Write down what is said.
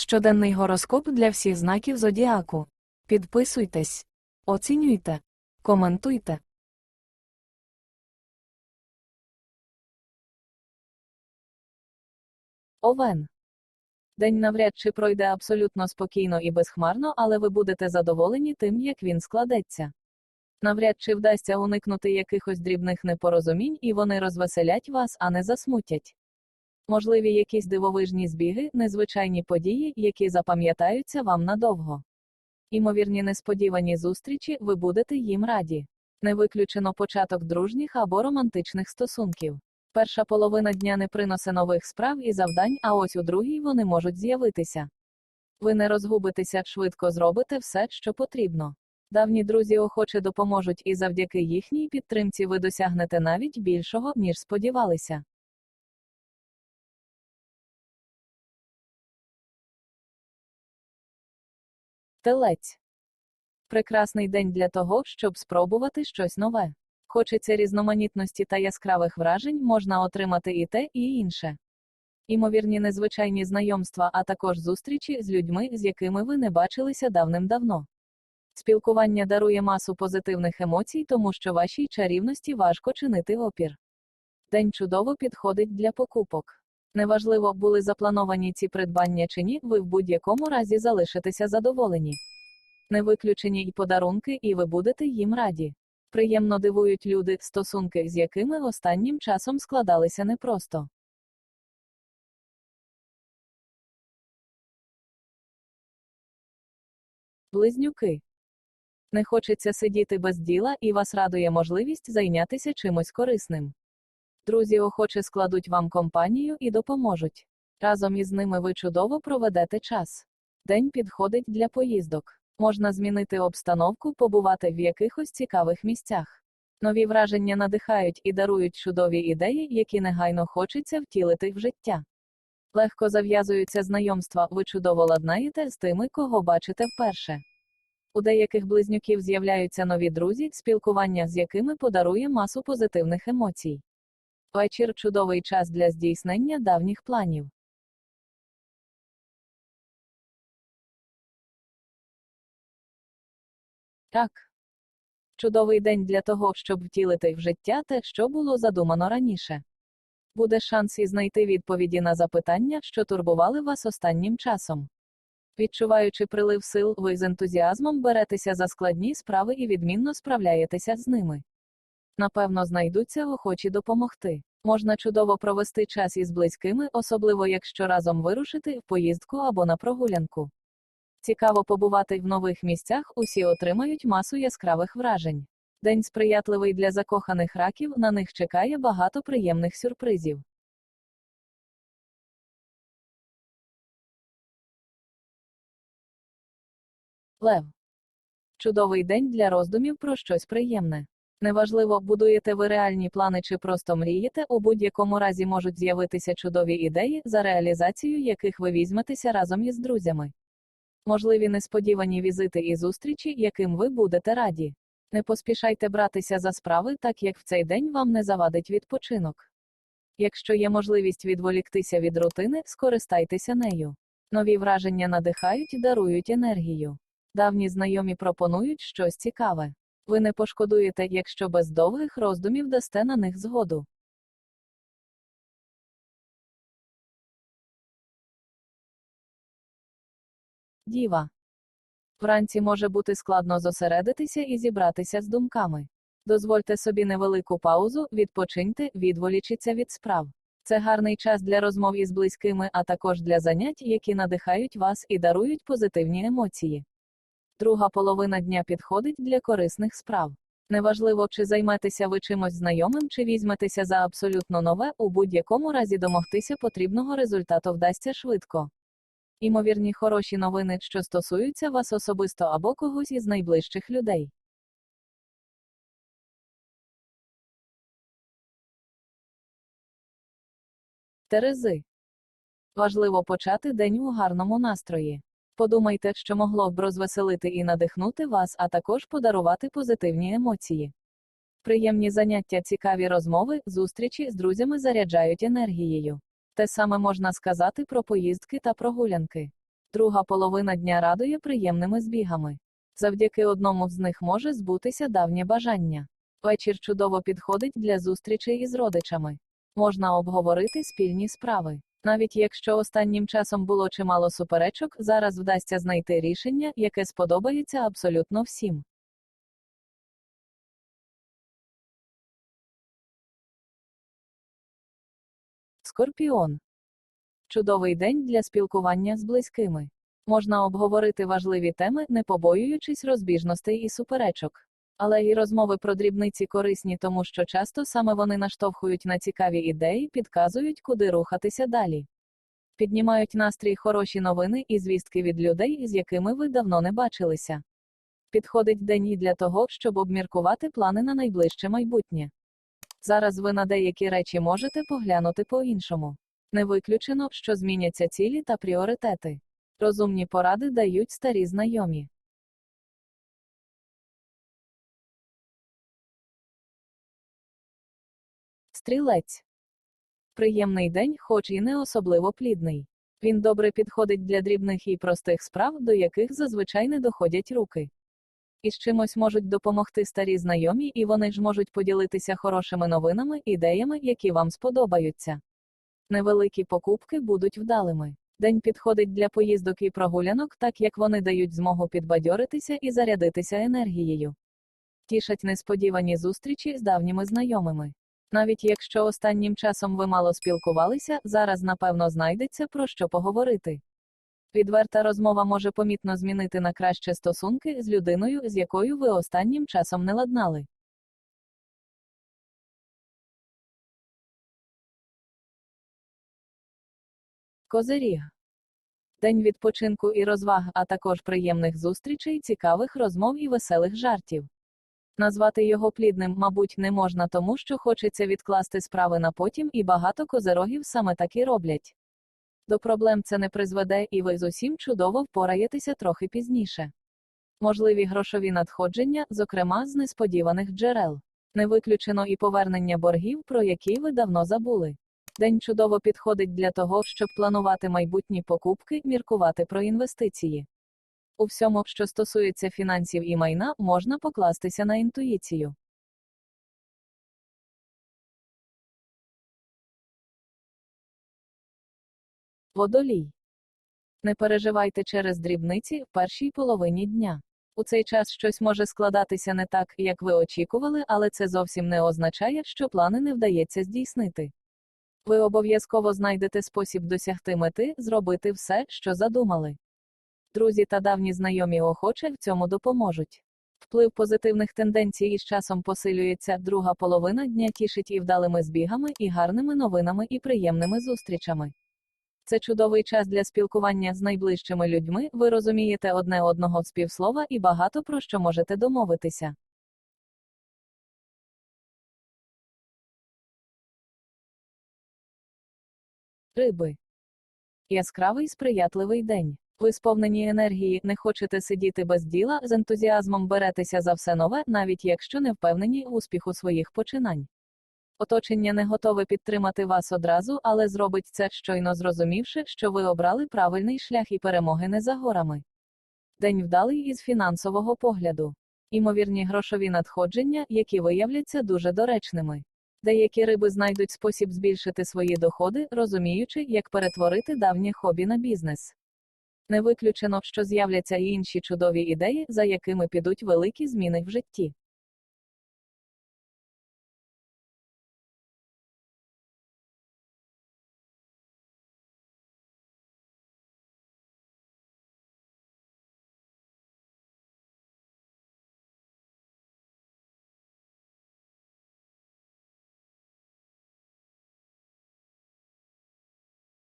Щоденний гороскоп для всіх знаків зодіаку. Підписуйтесь, оцінюйте, коментуйте. Овен. День навряд чи пройде абсолютно спокійно і безхмарно, але ви будете задоволені тим, як він складеться. Навряд чи вдасться уникнути якихось дрібних непорозумінь, і вони розвеселять вас, а не засмутять. Можливі якісь дивовижні збіги, незвичайні події, які запам'ятаються вам надовго. Імовірні несподівані зустрічі, ви будете їм раді. Не виключено початок дружніх або романтичних стосунків. Перша половина дня не принесе нових справ і завдань, а ось у другій вони можуть з'явитися. Ви не розгубитеся, швидко зробите все, що потрібно. Давні друзі охоче допоможуть, і завдяки їхній підтримці ви досягнете навіть більшого, ніж сподівалися. Телець. Прекрасний день для того, щоб спробувати щось нове. Хочеться різноманітності та яскравих вражень, можна отримати і те, і інше. Імовірні незвичайні знайомства, а також зустрічі з людьми, з якими ви не бачилися давним-давно. Спілкування дарує масу позитивних емоцій, тому що вашій чарівності важко чинити опір. День чудово підходить для покупок. Неважливо, були заплановані ці придбання чи ні, ви в будь-якому разі залишитеся задоволені. Не виключені й подарунки, і ви будете їм раді. Приємно дивують люди, стосунки, з якими останнім часом складалися непросто. Близнюки. Не хочеться сидіти без діла, і вас радує можливість зайнятися чимось корисним. Друзі охоче складуть вам компанію і допоможуть. Разом із ними ви чудово проведете час. День підходить для поїздок. Можна змінити обстановку, побувати в якихось цікавих місцях. Нові враження надихають і дарують чудові ідеї, які негайно хочеться втілити в життя. Легко зав'язуються знайомства, ви чудово ладнаєте з тими, кого бачите вперше. У деяких близнюків з'являються нові друзі, спілкування з якими подарує масу позитивних емоцій. Вечір чудовий час для здійснення давніх планів. Так. Чудовий день для того, щоб втілити в життя те, що було задумано раніше. Буде шанс і знайти відповіді на запитання, що турбували вас останнім часом. Відчуваючи прилив сил, ви з ентузіазмом беретеся за складні справи і відмінно справляєтеся з ними. Напевно, знайдуться охочі допомогти. Можна чудово провести час із близькими, особливо якщо разом вирушити в поїздку або на прогулянку. Цікаво побувати в нових місцях, усі отримають масу яскравих вражень. День сприятливий для закоханих раків, на них чекає багато приємних сюрпризів. Лев. Чудовий день для роздумів про щось приємне. Неважливо, будуєте ви реальні плани чи просто мрієте, у будь-якому разі можуть з'явитися чудові ідеї, за реалізацію яких ви візьметеся разом із друзями. Можливі несподівані візити і зустрічі, яким ви будете раді. Не поспішайте братися за справи, так як в цей день вам не завадить відпочинок. Якщо є можливість відволіктися від рутини, скористайтеся нею. Нові враження надихають дарують енергію. Давні знайомі пропонують щось цікаве. Ви не пошкодуєте, якщо без довгих роздумів дасте на них згоду. Діва. Вранці може бути складно зосередитися і зібратися з думками. Дозвольте собі невелику паузу, відпочиньте, відволічіться від справ. Це гарний час для розмов із близькими, а також для занять, які надихають вас і дарують позитивні емоції. Друга половина дня підходить для корисних справ. Неважливо, чи займетеся ви чимось знайомим, чи візьметеся за абсолютно нове, у будь-якому разі домогтися потрібного результату вдасться швидко. Імовірні хороші новини, що стосуються вас особисто або когось із найближчих людей. Терези. Важливо почати день у гарному настрої. Подумайте, що могло б розвеселити і надихнути вас, а також подарувати позитивні емоції. Приємні заняття, цікаві розмови, зустрічі з друзями заряджають енергією. Те саме можна сказати про поїздки та прогулянки. Друга половина дня радує приємними збігами. Завдяки одному з них може збутися давнє бажання. Вечір чудово підходить для зустрічей із родичами. Можна обговорити спільні справи. Навіть якщо останнім часом було чимало суперечок, зараз вдасться знайти рішення, яке сподобається абсолютно всім. Скорпіон. Чудовий день для спілкування з близькими. Можна обговорити важливі теми, не побоюючись розбіжностей і суперечок. Але і розмови про дрібниці корисні, тому що часто саме вони наштовхують на цікаві ідеї, підказують, куди рухатися далі. Піднімають настрій хороші новини і звістки від людей, з якими ви давно не бачилися. Підходить день і для того, щоб обміркувати плани на найближче майбутнє. Зараз ви на деякі речі можете поглянути по-іншому. Не виключено, що зміняться цілі та пріоритети. Розумні поради дають старі знайомі. Стрілець. Приємний день, хоч і не особливо плідний. Він добре підходить для дрібних і простих справ, до яких зазвичай не доходять руки. І з чимось можуть допомогти старі знайомі, і вони ж можуть поділитися хорошими новинами, ідеями, які вам сподобаються. Невеликі покупки будуть вдалими. День підходить для поїздок і прогулянок, так як вони дають змогу підбадьоритися і зарядитися енергією. Тішать несподівані зустрічі з давніми знайомими. Навіть якщо останнім часом ви мало спілкувалися, зараз напевно знайдеться про що поговорити. Відверта розмова може помітно змінити на краще стосунки з людиною, з якою ви останнім часом не ладнали. Козиріг. День відпочинку і розваг, а також приємних зустрічей, цікавих розмов і веселих жартів. Назвати його плідним, мабуть, не можна тому, що хочеться відкласти справи на потім, і багато козирогів саме так і роблять. До проблем це не призведе, і ви з усім чудово впораєтеся трохи пізніше. Можливі грошові надходження, зокрема з несподіваних джерел. Не виключено і повернення боргів, про які ви давно забули. День чудово підходить для того, щоб планувати майбутні покупки, міркувати про інвестиції. У всьому, що стосується фінансів і майна, можна покластися на інтуїцію. Водолій. Не переживайте через дрібниці в першій половині дня. У цей час щось може складатися не так, як ви очікували, але це зовсім не означає, що плани не вдається здійснити. Ви обов'язково знайдете спосіб досягти мети, зробити все, що задумали. Друзі та давні знайомі охоче в цьому допоможуть. Вплив позитивних тенденцій із часом посилюється, друга половина дня тішить і вдалими збігами, і гарними новинами, і приємними зустрічами. Це чудовий час для спілкування з найближчими людьми, ви розумієте одне одного з півслова і багато про що можете домовитися. Риби. Яскравий сприятливий день. Ви сповнені енергії, не хочете сидіти без діла, з ентузіазмом беретеся за все нове, навіть якщо не впевнені в успіху своїх починань. Оточення не готове підтримати вас одразу, але зробить це, щойно зрозумівши, що ви обрали правильний шлях і перемоги не за горами. День вдалий із фінансового погляду. Імовірні грошові надходження, які виявляться дуже доречними. Деякі риби знайдуть спосіб збільшити свої доходи, розуміючи, як перетворити давнє хобі на бізнес. Не виключено, що з'являться і інші чудові ідеї, за якими підуть великі зміни в житті.